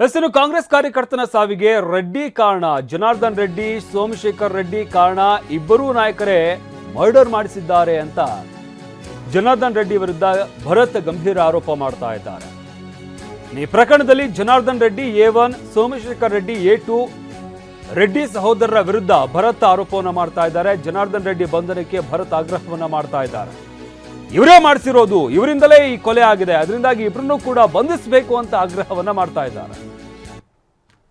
ಹೆಸರು ಕಾಂಗ್ರೆಸ್ ಕಾರ್ಯಕರ್ತನ ಸಾವಿಗೆ ರೆಡ್ಡಿ ಕಾರಣ. ಜನಾರ್ದನ್ ರೆಡ್ಡಿ, ಸೋಮಶೇಖರ್ ರೆಡ್ಡಿ ಕಾರಣ. ಇಬ್ಬರೂ ನಾಯಕರೇ ಮರ್ಡರ್ ಮಾಡಿಸಿದ್ದಾರೆ ಅಂತ ಜನಾರ್ದನ್ ರೆಡ್ಡಿ ವಿರುದ್ಧ ಭರತ್ ಗಂಭೀರ ಆರೋಪ ಮಾಡ್ತಾ ಇದ್ದಾರೆ. ಈ ಪ್ರಕರಣದಲ್ಲಿ Janardhan Reddy A one, Somashekar Reddy A two, Reddy ಸಹೋದರರ ವಿರುದ್ಧ ಭರತ್ ಆರೋಪವನ್ನು ಮಾಡ್ತಾ ಇದ್ದಾರೆ. ಜನಾರ್ದನ್ ರೆಡ್ಡಿ ಬಂಧನಕ್ಕೆ ಭರತ್ ಆಗ್ರಹವನ್ನ ಮಾಡ್ತಾ ಇದ್ದಾರೆ. ಇವರೇ ಮಾಡಿಸಿರೋದು ಇವರಿಂದಲೇ ಈ ಕೊಲೆ ಆಗಿದೆ. ಅದರಿಂದಾಗಿ ಇಬ್ಬರನ್ನು ಕೂಡ ಬಂಧಿಸಬೇಕು ಅಂತ ಆಗ್ರಹವನ್ನ ಮಾಡ್ತಾ ಇದ್ದಾರೆ.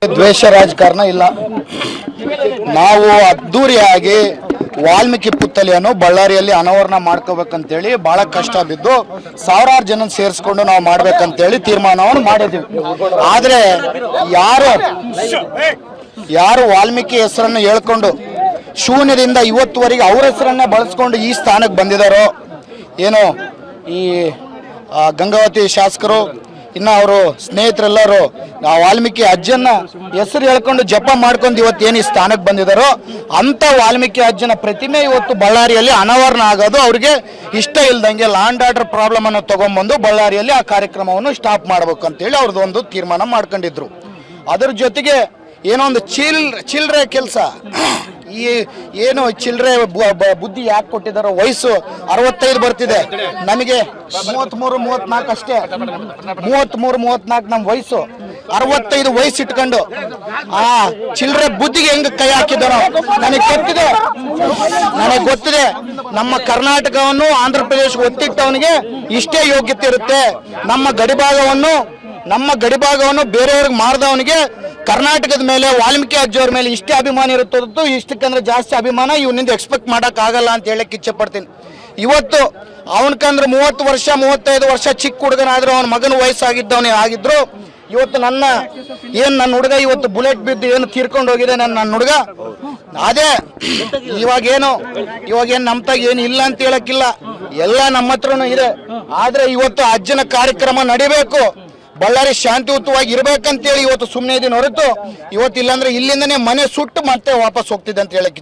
ದ್ವೇಷ ರಾಜಕಾರಣ ಇಲ್ಲ. ನಾವು ಅದ್ದೂರಿಯಾಗಿ ವಾಲ್ಮೀಕಿ ಪುತ್ತಲಿಯನ್ನು ಬಳ್ಳಾರಿಯಲ್ಲಿ ಅನಾವರಣ ಮಾಡ್ಕೋಬೇಕಂತೇಳಿ ಬಹಳ ಕಷ್ಟ ಬಿದ್ದು ಸಾವಿರಾರು ಜನ ಸೇರಿಸ್ಕೊಂಡು ನಾವು ಮಾಡ್ಬೇಕಂತೇಳಿ ತೀರ್ಮಾನವನ್ನು ಮಾಡಿದ್ವಿ ಆದ್ರೆ ಯಾರು ಯಾರು ವಾಲ್ಮೀಕಿ ಹೆಸರನ್ನು ಹೇಳ್ಕೊಂಡು ಶೂನ್ಯದಿಂದ ಇವತ್ತುವರೆಗೆ ಅವ್ರ ಹೆಸರನ್ನೇ ಬಳಸ್ಕೊಂಡು ಈ ಸ್ಥಾನಕ್ಕೆ ಬಂದಿದ್ದಾರೋ? ಏನು ಈ ಗಂಗಾವತಿ ಶಾಸಕರು ಇನ್ನು ಅವರು ಸ್ನೇಹಿತರೆಲ್ಲರೂ, ಆ ವಾಲ್ಮೀಕಿ ಅಜ್ಜನ ಹೆಸರು ಹೇಳ್ಕೊಂಡು ಜಪ ಮಾಡ್ಕೊಂಡು ಇವತ್ತು ಏನು ಈ ಸ್ಥಾನಕ್ಕೆ ಬಂದಿದ್ದಾರೋ, ಅಂಥ ವಾಲ್ಮೀಕಿ ಅಜ್ಜನ ಪ್ರತಿಮೆ ಇವತ್ತು ಬಳ್ಳಾರಿಯಲ್ಲಿ ಅನಾವರಣ ಆಗೋದು. ಅವ್ರಿಗೆ ಇಷ್ಟ ಇಲ್ದಂಗೆ ಲ್ಯಾಂಡ್ ಆರ್ಡರ್ ಪ್ರಾಬ್ಲಮ್ ಅನ್ನು ಬಳ್ಳಾರಿಯಲ್ಲಿ ಆ ಕಾರ್ಯಕ್ರಮವನ್ನು ಸ್ಟಾಪ್ ಮಾಡ್ಬೇಕು ಅಂತೇಳಿ ಅವ್ರದ್ದು ಒಂದು ತೀರ್ಮಾನ ಮಾಡ್ಕೊಂಡಿದ್ರು. ಅದರ ಜೊತೆಗೆ ಏನೋ ಒಂದು ಚಿಲ್, ಚಿಲ್ರೆ ಕೆಲಸ. ಈ ಏನು ಚಿಲ್ರೆ ಬುದ್ಧಿ ಯಾಕೆ ಕೊಟ್ಟಿದಾರೋ ವಯಸ್ಸು ಅರವತ್ತೈದು ಬರ್ತಿದೆ. ನಮಗೆ ಮೂವತ್ಮೂರು, ಮೂವತ್ನಾಲ್ಕು ಅಷ್ಟೇ. ಮೂವತ್ಮೂರು, ಮೂವತ್ನಾಲ್ಕು ನಮ್ಮ ವಯಸ್ಸು. ಅರವತ್ತೈದು ವಯಸ್ಸು ಇಟ್ಕೊಂಡು ಆ ಚಿಲ್ರೆ ಬುದ್ಧಿಗೆ ಹೆಂಗೆ ಕೈ ಹಾಕಿದಾರೋ ನನಗೆ ಗೊತ್ತಿದೆ. ನನಗೆ ಗೊತ್ತಿದೆ. ನಮ್ಮ ಕರ್ನಾಟಕವನ್ನು, ಆಂಧ್ರ ಪ್ರದೇಶ ಒತ್ತಿಟ್ಟವನಿಗೆ ಇಷ್ಟೇ ಯೋಗ್ಯತೆ ಇರುತ್ತೆ. ನಮ್ಮ ಗಡಿಭಾಗವನ್ನು ನಮ್ಮ ಗಡಿಭಾಗವನ್ನು ಬೇರೆಯವ್ರಿಗೆ ಮಾರದವನಿಗೆ ಕರ್ನಾಟಕದ ಮೇಲೆ ವಾಲ್ಮೀಕಿ ಅಜ್ಜಿಯವ್ರ ಮೇಲೆ ಇಷ್ಟೇ ಅಭಿಮಾನ ಇರುತ್ತದ್ದು ಇಷ್ಟಕ್ಕಂದ್ರೆ ಜಾಸ್ತಿ ಅಭಿಮಾನ ಇವನಿಂದ ಎಕ್ಸ್ಪೆಕ್ಟ್ ಆಗಲ್ಲ ಅಂತ ಹೇಳಕ್ಕೆ ಇಚ್ಛೆ ಪಡ್ತೀನಿ. ಇವತ್ತು ಅವನ್ಕಂದ್ರೆ ಮೂವತ್ತು ವರ್ಷ, ಮೂವತ್ತೈದು ವರ್ಷ ಚಿಕ್ಕ ಹುಡುಗನಾದ್ರೂ ಅವನ ಮಗನ ವಯಸ್ಸಾಗಿದ್ದವನೇ ಆಗಿದ್ರು, ಇವತ್ತು ನನ್ನ ಏನು ನನ್ನ ಹುಡುಗ ಇವತ್ತು ಬುಲೆಟ್ ಬಿದ್ದು ಏನು ತೀರ್ಕೊಂಡು ಹೋಗಿದೆ ನನ್ನ ನನ್ನ ಹುಡುಗ? ಅದೇ ಇವಾಗೇನು ಇವಾಗೇನು ನಮ್ಮ ತಾಗ ಏನು ಇಲ್ಲ ಅಂತ ಹೇಳಕ್ಕಿಲ್ಲ. ಎಲ್ಲ ನಮ್ಮ ಇದೆ. ಆದ್ರೆ ಇವತ್ತು ಅಜ್ಜನ ಕಾರ್ಯಕ್ರಮ ನಡಿಬೇಕು. ಬಳ್ಳಾರಿ ಶಾಂತಿಯುತವಾಗಿ ಇರ್ಬೇಕಂತೇಳಿ ಇವತ್ತು ಸುಮ್ಮನೆ ಇದೀನಿ ಹೊರತು ಇವತ್ತು ಇಲ್ಲಾಂದ್ರೆ ಇಲ್ಲಿಂದನೇ ಮನೆ ಸುಟ್ಟು ಮತ್ತೆ ವಾಪಸ್ ಹೋಗ್ತಿದ್ದೆ ಅಂತ ಹೇಳಕ್ಕೆ